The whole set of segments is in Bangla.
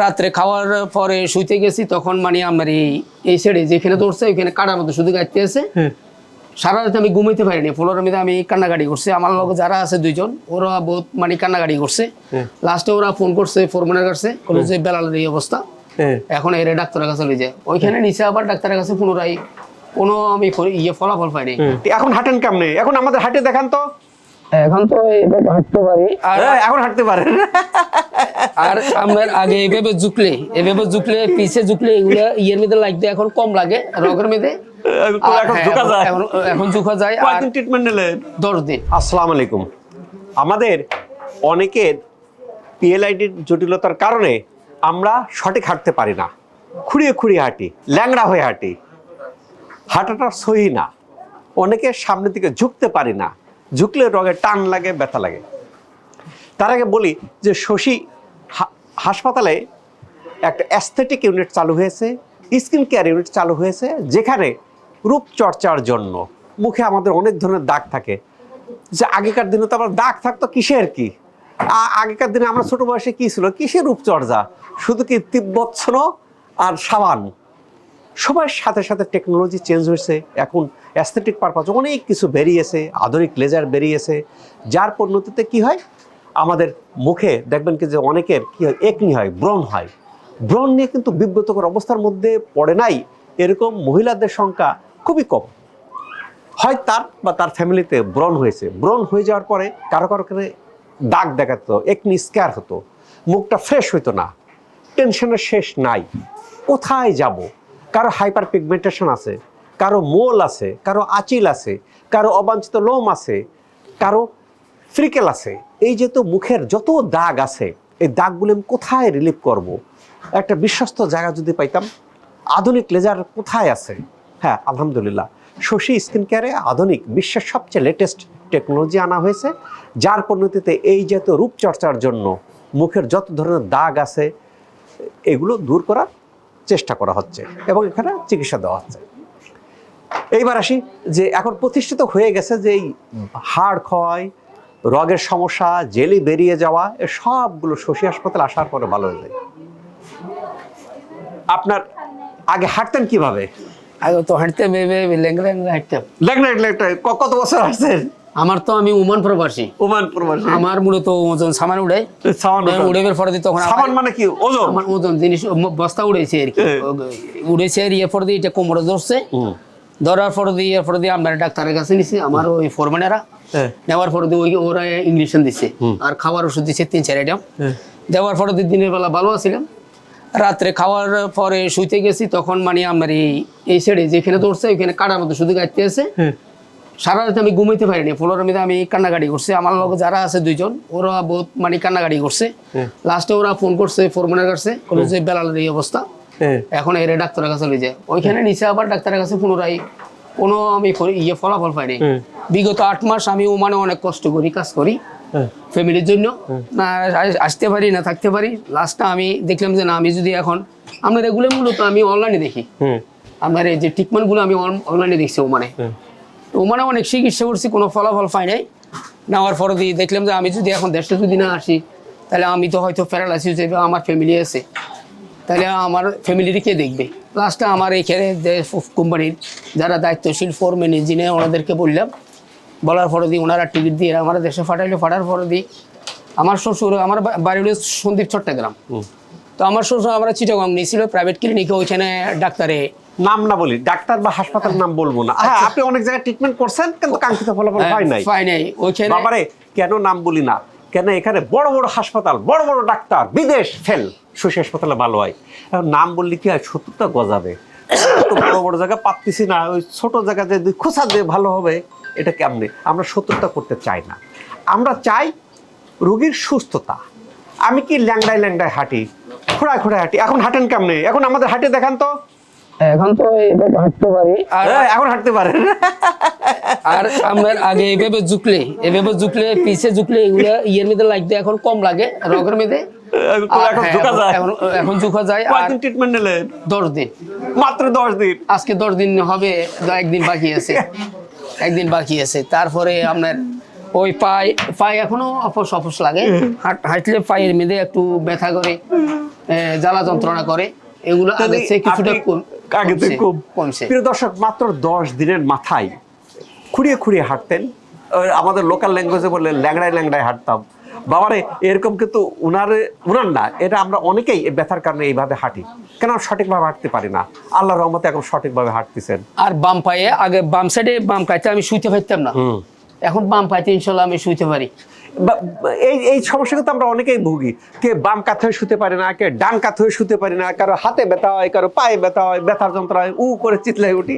রাত্রে খাওয়ার পরে শুইতে গেছি তখন মানে আমার এই এই সাইডে যেখানে দৌড়ছে ওইখানে কাটার মতো শুধু গাইতে আছে। সারা রাত আমি ঘুমাইতে পারিনি ফ্লোরের মধ্যে আমি কান্নাকাটি করছি। আমার লোক যারা আছে দুইজন ওরা বহুত মানে কান্নাকাটি করছে। লাস্টে ওরা ফোন করছে ফোরম্যানের কাছে কোনো যে বেলালের এই অবস্থা। এখন এর ডাক্তারের কাছে লই যায়। ওইখানে নিচে আবার ডাক্তারের কাছে পুনরায় কোনো আমি ইয়ে ফলাফল পাইনি। এখন হাঁটেন কেমনে? এখন আমাদের হাঁটে দেখান তো। এখন তো হাঁটতে পারি। আর হ্যাঁ, এখন হাঁটতে পারেন। আর আমার আগে এভাবে ঝুঁকলে এভাবে ঝুঁকলে পিছে ঝুঁকলে এগুলা ইয়ের মধ্যে লাগতে এখন কম লাগে রগের মধ্যে। এখন হ্যাঁ, ঝোঁকা যায়। কয়েকদিন ট্রিটমেন্ট নিলেন দশ দিন। আসসালামু আলাইকুম। আমাদের অনেকের পিএলআইডির জটিলতার কারণে আমরা সঠিক হাঁটতে পারি না। খুঁড়িয়ে খুঁড়িয়ে হাঁটি ল্যাংড়া হয়ে হাঁটি। হাঁটাটা সহি না। অনেকের সামনের দিকে ঝুঁকতে পারি না। ঝুঁকলে রগে টান লাগে ব্যথা লাগে। তার আগে বলি যে শশী হাসপাতালে একটা অ্যাস্থেটিক ইউনিট চালু হয়েছে স্কিন কেয়ার ইউনিট চালু হয়েছে, যেখানে রূপচর্চার জন্য মুখে আমাদের অনেক ধরনের দাগ থাকে। যে আগেকার দিনে তো আবার দাগ থাকতো কিসের কি? আগেকার দিনে আমরা ছোট বয়সে কি ছিল? কিসের রূপচর্চা? শুধু কি তিব্বৎসন আর সাবান? সময়ের সাথে সাথে টেকনোলজি চেঞ্জ হয়েছে, এখন অ্যাস্থেটিক পারপাস অনেক কিছু বেরিয়েছে, আধুনিক লেজার বেরিয়েছে। যার পরিণতিতে কি হয়? আমাদের মুখে দেখবেন কি যে অনেকের কি হয় একনি হয়, ব্রণ হয়। ব্রণ নিয়ে কিন্তু বিব্রতকর অবস্থার মধ্যে পড়ে নাই। এরকম মহিলাদের সংখ্যা খুবই কম। হয় তার বা তার ফ্যামিলিতে ব্রণ হয়েছে। ব্রণ হয়ে যাওয়ার পরে কারও কারও দাগ দেখাতো একনি স্ক্যার হতো, মুখটা ফ্রেশ হতো না টেনশনের শেষ নাই। কোথায় যাব? কারও হাইপার পিগমেন্টেশন আছে, কারও মোল আছে, কারও আচিল আছে, কারও অবাঞ্ছিত লোম আছে, কারও ফ্রিকেল আছে। এই যেহেতু মুখের যত দাগ আছে, এই দাগগুলো আমি কোথায় রিলিভ করব? একটা বিশ্বস্ত জায়গা যদি পাইতাম, আধুনিক লেজার কোথায় আছে? হ্যাঁ আলহামদুলিল্লাহ। শশী স্কিন কেয়ারে আধুনিক, বিশ্বের সবচেয়ে লেটেস্ট টেকনোলজি আনা হয়েছে। যার পরিণতিতে এই যে তো রূপচর্চার জন্য মুখের যত ধরনের দাগ আছে, এগুলো দূর করার চেষ্টা করা হচ্ছে এবং এখানে চিকিৎসা দেওয়া হচ্ছে। এইবার আসি যে এখন প্রতিষ্ঠিত হয়ে গেছে যে এই হাড় ক্ষয় রগের সমস্যা জেলি বেরিয়ে যাওয়া এ সবগুলো শশী হাসপাতালে আসার পরে ভালো হয়ে যায়। আপনার আগে হাঁটতেন কীভাবে? আগে তো হাঁটতে হাঁটতাম। কত বছর আসছেন আমার তো আমি উমান প্রবাসী। ওমান প্রবাসী। আমার মূলত ওজন সামান উড়ে। সামান উড়ে। বের পরে তখন সামান মানে কি? ওজন? আমার ওজন জিনিস বস্তা উড়েছে আর কি। উড়েছে আর ইয়ে পরে এটা কোমরে ধরছে। ধরার পরে দিয়ে এরপরে দিয়ে আমরা ডাক্তারের কাছে নিছি আমার ওই ফোরম্যানেরা হ্যাঁ। নেওয়ার পরে দিয়ে ওই ওরা ইঞ্জেকশন দিছে। আর খাবার ওষুধ দিছে তিন চার আইটেম দেওয়ার পরে দিয়ে দিনের বেলা ভালো আছিলাম। রাত্রে খাওয়ার পরে শুইতে গেছি তখন মানে আমার এই এই সাইডে যেখানে দৌড়ছে ওইখানে কাটার মতো শুধু গাইতে আছে। সারা রাত আমি ঘুমাইতে পারিনি ফ্লোরের মধ্যে আমি কান্নাকাটি করছি। আমার লোক যারা আছে দুইজন ওরা বহুত মানে কান্নাকাটি করছে। লাস্টে ওরা ফোন করছে ফোরম্যানের কাছে যে বেলালের এই অবস্থা। হ্যাঁ। এখন এর ডাক্তারের কাছে লই যায়। ওইখানে নিচে আবার ডাক্তারের কাছে পুনরায় কোনো আমি ইয়ে ফলাফল পাইনি। বিগত আট মাস আমি ওমানে অনেক কষ্ট করি কাজ করি হ্যাঁ। ফ্যামিলির জন্য। না আসতে পারি না থাকতে পারি। লাস্টটা আমি দেখলাম যে না আমি যদি এখন আপনার এগুলো মূলত আমি অনলাইনে দেখি। আপনার এই যে ট্রিটমেন্টগুলো আমি অনলাইনে দেখছি ওমানে। তো ওমানে অনেক চিকিৎসা করছি কোনো ফলাফল পাই নাই। নেওয়ার পরে দিয়ে দেখলাম যে আমি যদি এখন দেশটা যদি না আসি তাহলে আমি তো হয়তো প্যারালাইসিস আমার ফ্যামিলি আছে। তাহলে আমার ফ্যামিলির কে দেখবে? লাস্টে আমার এইখানে যে কোম্পানির যারা দায়িত্বশীল ফোরম্যান ইঞ্জিনিয়ার ওনাদেরকে বললাম বলার পরে দিয়ে ওনারা টিকিট দিয়ে আমার দেশে ফাটাইলো ফাটার পরে দিয়ে আমার শ্বশুর আমার বাড়ি হলো সন্দীপ চট্টগ্রাম। তো আমার শ্বশুর আমরা চিটাগং নিয়েছিল প্রাইভেট ক্লিনিকে ওইখানে ডাক্তারে নাম না বলি ডাক্তার বা হাসপাতাল নাম বলব না। হ্যাঁ। আপনি অনেক জায়গায় ট্রিটমেন্ট করছেন কিন্তু কাঙ্ক্ষিত ফলাফল হয় নাই। পাই নাই। ওইখানে বাবারে কেন নাম বলি না? কেন এখানে বড় বড় হাসপাতাল বড় বড় ডাক্তার বিদেশ ফেল। শশী হাসপাতালে ভালো হয়। নাম বললে কি হয়? সত্যটা গজাবে। বড় বড় জায়গা পাচ্ছি না। ওই ছোট জায়গাতে দুই খোসা দিয়ে ভালো হবে এটা কেমনে? আমরা সত্যটা করতে চাই না। আমরা চাই রোগীর সুস্থতা। আমি কি ল্যাংড়ায় ল্যাংড়ায় হাঁটি? খোড়ায় খোড়ায় হাঁটি। এখন হাঁটেন কেমনে? এখন আমাদের হাঁটে দেখান তো। এখন তো এভাবে হাঁটতে পারি। আর হ্যাঁ, এখন হাঁটতে পারেন। আর আমার আগে এভাবে ঝুঁকলে এভাবে ঝুঁকলে পিছে ঝুঁকলে এগুলা ইয়ের মধ্যে লাগতে এখন কম লাগে রগের মধ্যে। এখন হ্যাঁ, ঝোঁকা যায়। এখন- এখন ঝুঁকা যায় কয়দিন ট্রিটমেন্ট নিলেন দশ দিন। মাত্র দশ দিন? আজকে দশ দিন হবে একদিন বাকি আছে। একদিন বাকি আছে। তারপরে আপনার ওই পায়ে পায়ে এখনও অপস অপস লাগে। হাঁটলে পায়ের মেঝে একটু ব্যথা করে জ্বালা যন্ত্রণা করে। এগুলো থেকে কিছুটা আগে থেকে কমছে প্রিয় দর্শক মাত্র দশ দিনের মাথায় খুঁড়িয়ে খুঁড়িয়ে হাঁটতেন। আমাদের লোকাল ল্যাঙ্গুয়েজে বললে ল্যাংড়ায় ল্যাংড়ায় হাঁটতাম। বাবারে এরকম কিন্তু উনার উনার না এটা আমরা অনেকেই ব্যথার কারণে এইভাবে হাঁটি। কেন সঠিকভাবে হাঁটতে পারি না? আল্লাহ রহমতে এখন সঠিকভাবে হাঁটতেছেন। আর বাম পায়ে আগে বাম সাইডে বাম কাইতে আমি শুইতে পারতাম না। এখন বাম পাইতে ইনশাল্লাহ আমি শুইতে পারি। এই এই সমস্যা কিন্তু আমরা অনেকেই ভুগি। কে বাম কাত হয়ে শুতে পারে না কে ডান কাত হয়ে শুতে পারে না কারও হাতে ব্যথা হয় কারও পায়ে ব্যথা হয় ব্যথার যন্ত্রণা হয় উ করে চিতলাই উঠি।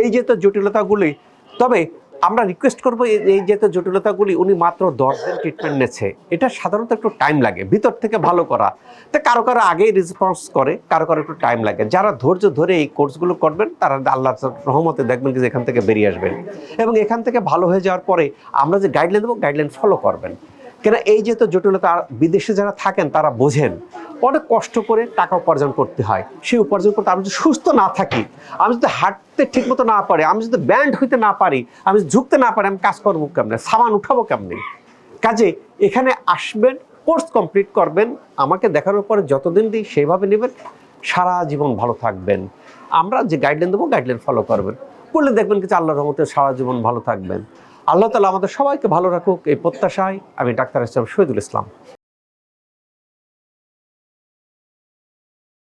এই যে তো জটিলতাগুলি তবে আমরা রিকোয়েস্ট করব এই- এই যে তো জটিলতাগুলি, উনি মাত্র দশ দিন ট্রিটমেন্ট নেছে এটা সাধারণত একটু টাইম লাগে, ভিতর থেকে ভালো করা। তা কারও কারও আগেই রেসপন্স করে, কারও কারও একটু টাইম লাগে। যারা ধৈর্য ধরে এই কোর্সগুলো করবেন, তারা আল্লাহ রহমতে দেখবেন যে এখান থেকে বেরিয়ে আসবেন। এবং এখান থেকে ভালো হয়ে যাওয়ার পরে আমরা যে গাইডলাইন দেবো গাইডলাইন ফলো করবেন। কেন এই যে তো জটিলতা, বিদেশে যারা থাকেন, তারা বোঝেন অনেক কষ্ট করে টাকা উপার্জন করতে হয়। সেই উপার্জন করতে আমি যদি সুস্থ না থাকি, আমি যদি হাঁটতে ঠিক মতো না পারি, আমি যদি ব্যান্ড হইতে না পারি, আমি ঝুঁকতে না পারি, আমি কাজ করব কেমনে? সামান উঠাবো কেমনে? কাজে এখানে আসবেন, কোর্স কমপ্লিট করবেন, আমাকে দেখানোর পরে যতদিন দিই সেইভাবে নেবেন, সারা জীবন ভালো থাকবেন। আমরা যে গাইডলাইন দেবো গাইডলাইন ফলো করবেন। করলে দেখবেন কিছু আল্লাহর রহমতে সারা জীবন ভালো থাকবেন। আল্লাহ তালা আমাদের সবাইকে ভালো রাখুক, এই প্রত্যাশায় আমি ডাক্তার ইসলাম শহীদুল ইসলাম।